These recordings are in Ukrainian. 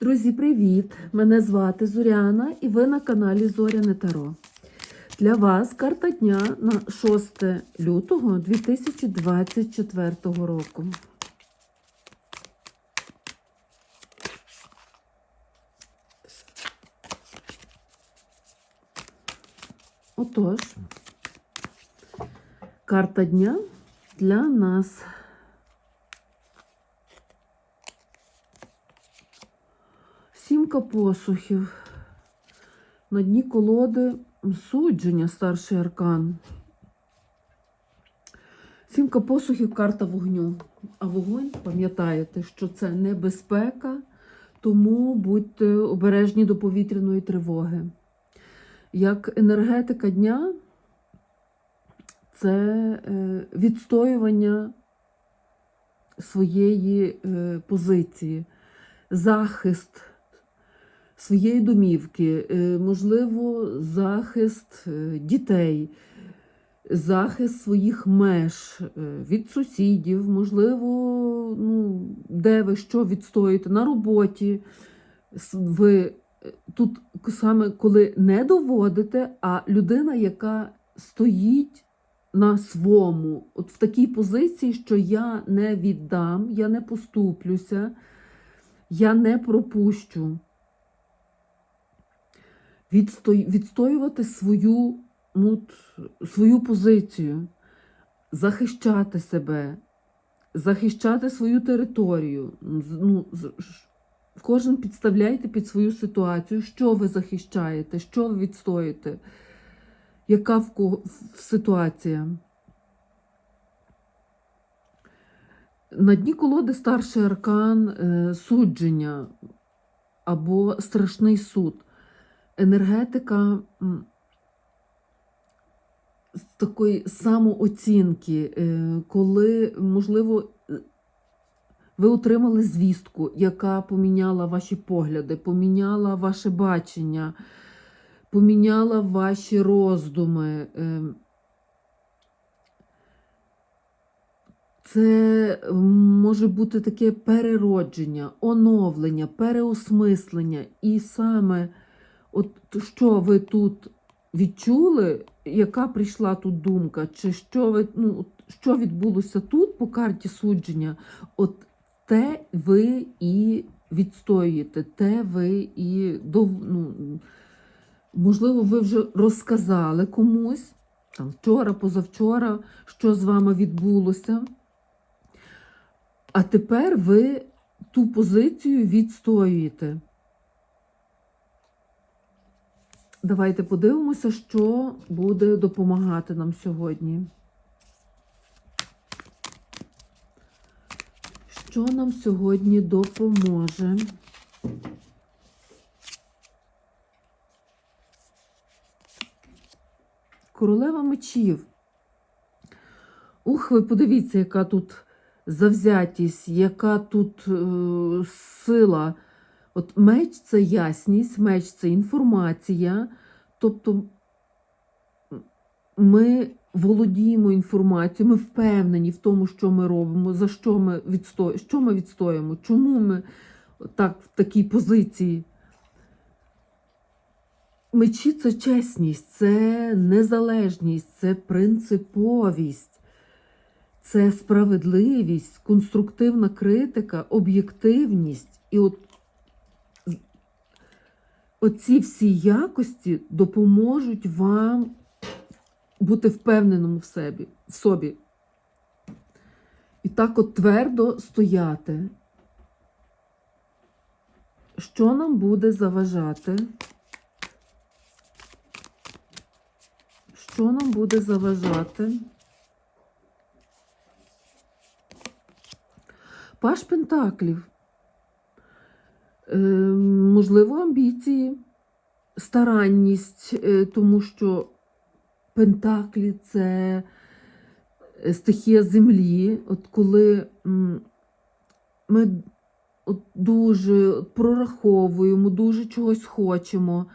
Друзі, привіт! Мене звати Зоряна і ви на каналі Зоряне Таро. Для вас карта дня на 6 лютого 2024 року. Отож, карта дня для нас. Сімка посухів. На дні колоди судження старший аркан. Сімка посухів карта вогню. А вогонь, пам'ятаєте, що це небезпека, тому будьте обережні до повітряної тривоги. Як енергетика дня, це е, відстоювання своєї е, позиції, захист своєї домівки, е, можливо, захист е, дітей, захист своїх меж е, від сусідів, можливо, ну, де ви що відстоїте на роботі. Ви тут саме коли не доводите, а людина, яка стоїть на своєму, от в такій позиції, що я не віддам, я не поступлюся, я не пропущу відстоювати свою, ну, свою позицію, захищати себе, захищати свою територію. Ну, кожен підставляйте під свою ситуацію, що ви захищаєте, що ви відстоїте, яка в кого ситуація. На дні колоди старший аркан е, судження або страшний суд енергетика такої самооцінки, е, коли, можливо, е, ви отримали звістку, яка поміняла ваші погляди, поміняла ваше бачення, поміняла ваші роздуми. е. Це може бути таке переродження, оновлення, переосмислення. І саме от що ви тут відчули, яка прийшла тут думка, чи що ви ну, що відбулося тут по карті судження, от те ви і відстоюєте, те ви і ну, можливо, ви вже розказали комусь там вчора, позавчора, що з вами відбулося. А тепер ви ту позицію відстоюєте. Давайте подивимося, що буде допомагати нам сьогодні. Що нам сьогодні допоможе? Королева мечів. Ух, ви подивіться, яка тут завзятість, яка тут е, сила. От меч це ясність, меч це інформація. Тобто ми володіємо інформацією, ми впевнені в тому, що ми робимо, за що ми відсто... що ми відстоїмо, чому ми так в такій позиції. Мечі це чесність, це незалежність, це принциповість, це справедливість, конструктивна критика, об'єктивність. І от оці всі якості допоможуть вам бути впевненим в собі, в собі. І так от твердо стояти. Що нам буде заважати? Що нам буде заважати? Паш Пентаклів. Е, можливо, амбіції, старанність, е, тому що Пентаклі це е, стихія землі. От коли ми от дуже прораховуємо, дуже чогось хочемо,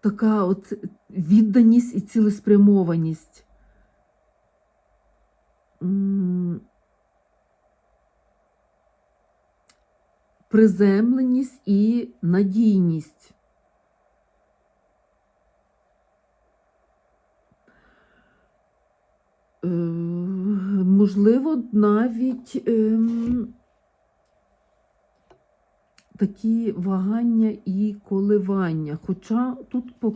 така от відданість і цілеспрямованість. Приземленість і надійність. Е, можливо, навіть ем, такі вагання і коливання. Хоча тут по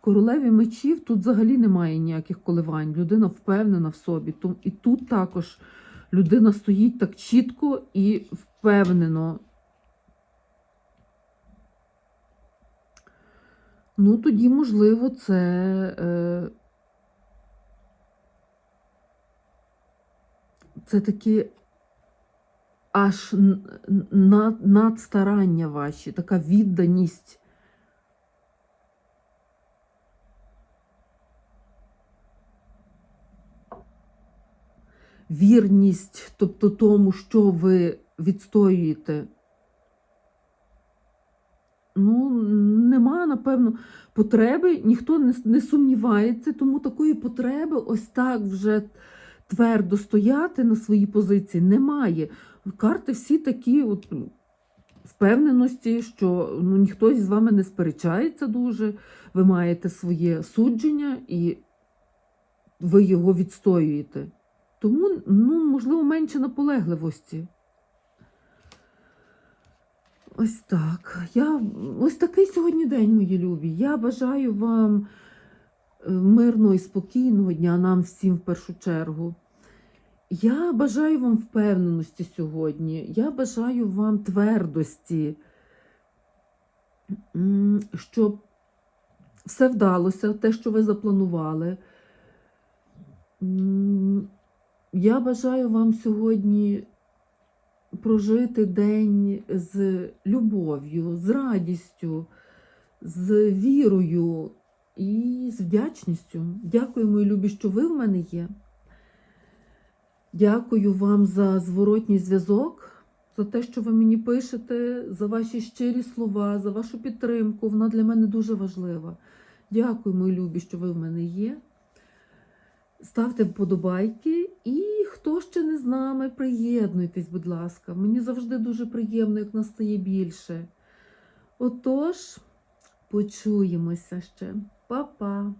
королеві мечів тут взагалі немає ніяких коливань. Людина впевнена в собі. І тут також людина стоїть так чітко і впевнено. Ну, тоді, можливо, це. Е, це такі аж над, надстарання ваші, така відданість. Вірність, тобто тому, що ви відстоюєте. Ну, нема, напевно, потреби, ніхто не, не сумнівається, тому такої потреби ось так вже твердо стояти на своїй позиції немає. Карти всі такі от, впевненості, що ну, ніхто з вами не сперечається дуже, ви маєте своє судження і ви його відстоюєте. Тому, ну, можливо, менше наполегливості. Ось так. Я, ось такий сьогодні день, мої любі. Я бажаю вам е, мирного і спокійного дня, нам всім в першу чергу. Я бажаю вам впевненості сьогодні. Я бажаю вам твердості, щоб все вдалося, те, що ви запланували. Я бажаю вам сьогодні прожити день з любов'ю, з радістю, з вірою і з вдячністю. Дякую, мої любі, що ви в мене є. Дякую вам за зворотній зв'язок, за те, що ви мені пишете, за ваші щирі слова, за вашу підтримку. Вона для мене дуже важлива. Дякую, мої любі, що ви в мене є. Ставте вподобайки і хто ще не з нами, приєднуйтесь, будь ласка. Мені завжди дуже приємно, як нас стає більше. Отож, почуємося ще. Па-па!